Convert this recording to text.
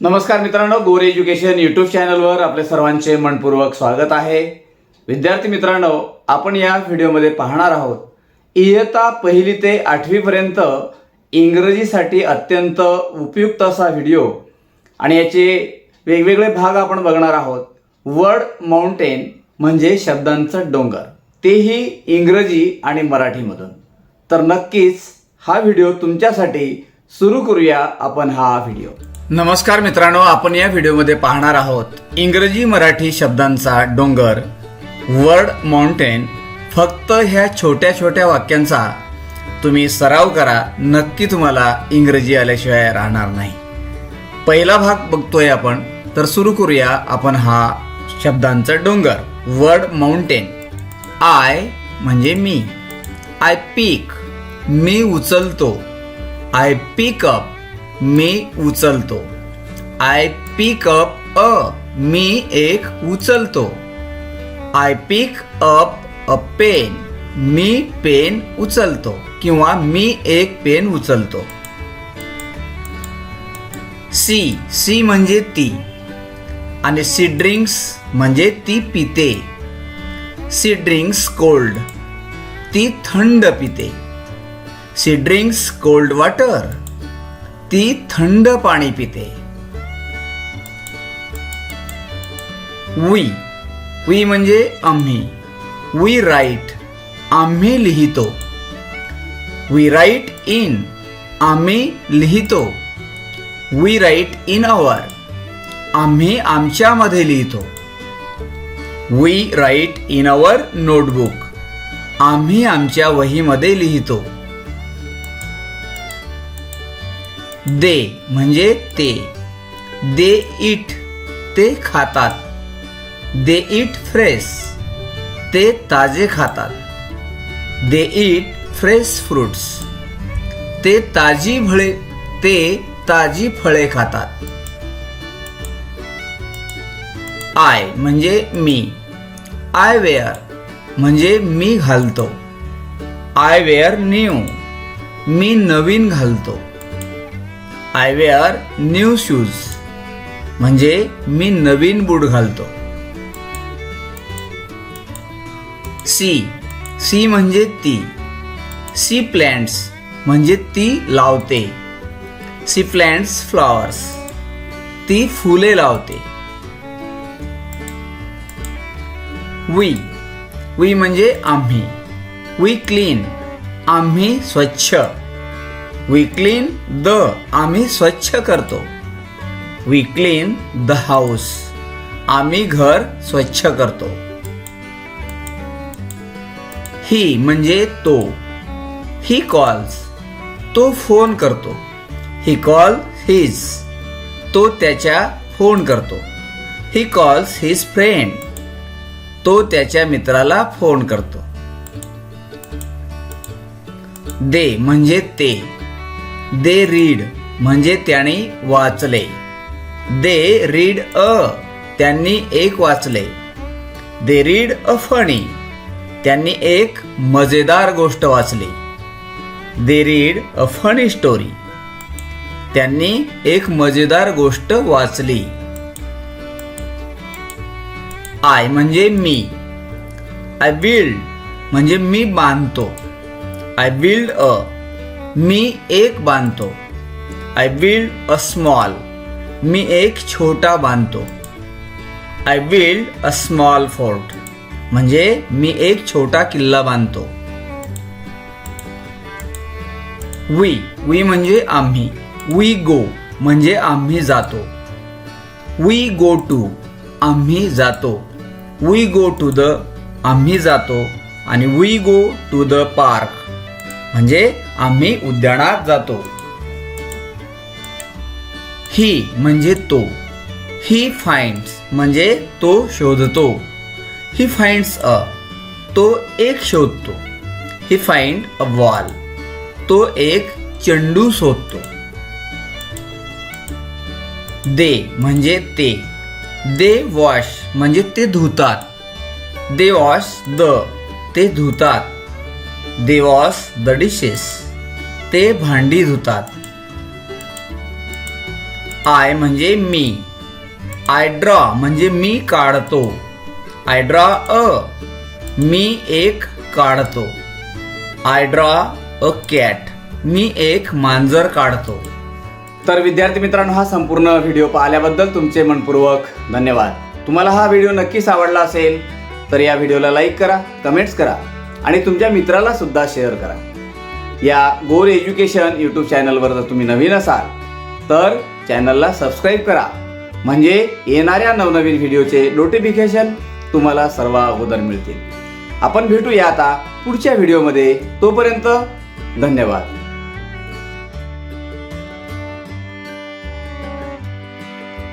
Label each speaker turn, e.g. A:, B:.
A: नमस्कार मित्रांनो गोर एज्युकेशन यूट्यूब चॅनलवर आपले सर्वांचे मनपूर्वक स्वागत आहे. विद्यार्थी मित्रांनो आपण या व्हिडिओमध्ये पाहणार आहोत इयत्ता पहिली ते आठवीपर्यंत इंग्रजीसाठी अत्यंत उपयुक्त असा व्हिडिओ. आणि याचे वेगवेगळे भाग आपण बघणार आहोत. वर्ड माउंटेन म्हणजे शब्दांचं डोंगर. तेही इंग्रजी आणि मराठीमधून. तर नक्कीच हा व्हिडिओ तुमच्यासाठी सुरू करूया आपण हा व्हिडिओ. नमस्कार मित्रांनो आपण या व्हिडिओमध्ये पाहणार आहोत इंग्रजी मराठी शब्दांचा डोंगर वर्ड माउंटेन फक्त ह्या छोट्या छोट्या वाक्यांचा. तुम्ही सराव करा नक्की तुम्हाला इंग्रजी आल्याशिवाय राहणार नाही. पहिला भाग बघतोय आपण तर सुरू करूया आपण हा शब्दांचा डोंगर वर्ड माउंटेन आय म्हणजे मी. आय पीक मी उचलतो. आय पिक अप मी उचलतो. आय पिक अप अ मी एक उचलतो. I pick up a pen me pen उचलतो किंवा मी एक पेन उचलतो. सी सी म्हणजे ती. आणि सी ड्रिंक्स म्हणजे ती पिते. सी ड्रिंक्स कोल्ड ती थंड पिते. सी ड्रिंक्स कोल्ड वॉटर ती थंड पाणी पिते. वी वी म्हणजे आम्ही. We write. आम्ही लिहितो. We write in. आम्ही लिहितो. वी राईट इन अवर आम्ही आमच्यामध्ये लिहितो. We write in our notebook. आम्ही आमच्या वहीमध्ये लिहितो. दे म्हणजे ते. दे इट ते खातात. दे इट फ्रेश ते ताजे खातात. दे इट फ्रेश फ्रुट्स ते ताजी फळे ते ताजी फळे खातात. आय म्हणजे मी. आय वेअर म्हणजे मी घालतो. I wear new. मी नवीन घालतो. I wear new shoes. म्हणजे मी नवीन बूट घालतो. सी सी म्हणजे ती. सी प्लॅन्ट्स म्हणजे ती लावते. सी प्लॅन्ट्स फ्लॉवर्स ती फुले लावते. वी वी म्हणजे आम्ही. वी क्लीन आम्ही स्वच्छ. वी क्लीन द आम्ही स्वच्छ करतो. वी क्लीन द हाऊस आम्ही घर स्वच्छ करतो. ही म्हणजे तो. ही कॉल्स तो फोन करतो. ही कॉल हिज तो त्याच्या फोन करतो. ही कॉल्स हिज फ्रेंड तो त्याच्या मित्राला फोन करतो. दे म्हणजे ते. दे रीड म्हणजे त्याने वाचले. दे रीड अ त्यांनी एक वाचले. दे रीड अ फणी त्यांनी एक मजेदार गोष्ट वाचली. They read a funny story त्यांनी एक मजेदार गोष्ट वाचली. आय म्हणजे मी. आय बिल्ड म्हणजे मी बांधतो. आय बिल्ड अ मी एक बांधतो. आय बिल्ड अ स्मॉल मी एक छोटा बांधतो. I build a small fort म्हणजे मी एक छोटा किल्ला बांधतो. वी वी म्हणजे आम्ही. वी गो म्हणजे आम्ही जातो. वी गो टू आम्ही जातो. वी गो टू द आम्ही जातो. आणि we go to the park म्हणजे आम्ही उद्यानात जातो. ही म्हणजे तो. ही फाइंड्स म्हणजे तो शोधतो. ही फाइंड्स अ तो एक शोधतो. ही फाइंड अ वॉल तो एक चेंडू शोधतो. दे म्हणजे ते. दे वॉश म्हणजे ते धुतात. दे वॉश द ते धुतात. दे वॉश द डिशेस ते भांडी धुतात. आय म्हणजे मी. आय ड्रॉ म्हणजे मी काढतो. आय ड्रॉ अ मी एक काढतो. आय ड्रॉ अ कॅट मी एक मांजर काढतो. तर विद्यार्थी मित्रांनो हा संपूर्ण व्हिडिओ पाहिल्याबद्दल तुमचे मनपूर्वक धन्यवाद. तुम्हाला हा व्हिडिओ नक्कीच आवडला असेल तर या व्हिडिओला लाईक करा कमेंट्स करा. आणि तुमच्या मित्राला सुद्धा शेअर करा. या गोल एज्युकेशन यूट्यूब चॅनलवर जर तुम्ही नवीन असाल तर चॅनलला सबस्क्राईब करा. म्हणजे येणाऱ्या नवनवीन व्हिडिओचे नोटिफिकेशन तुम्हाला सर्व अगोदर मिळतील. आपण भेटूया आता पुढच्या व्हिडिओमध्ये तोपर्यंत धन्यवाद.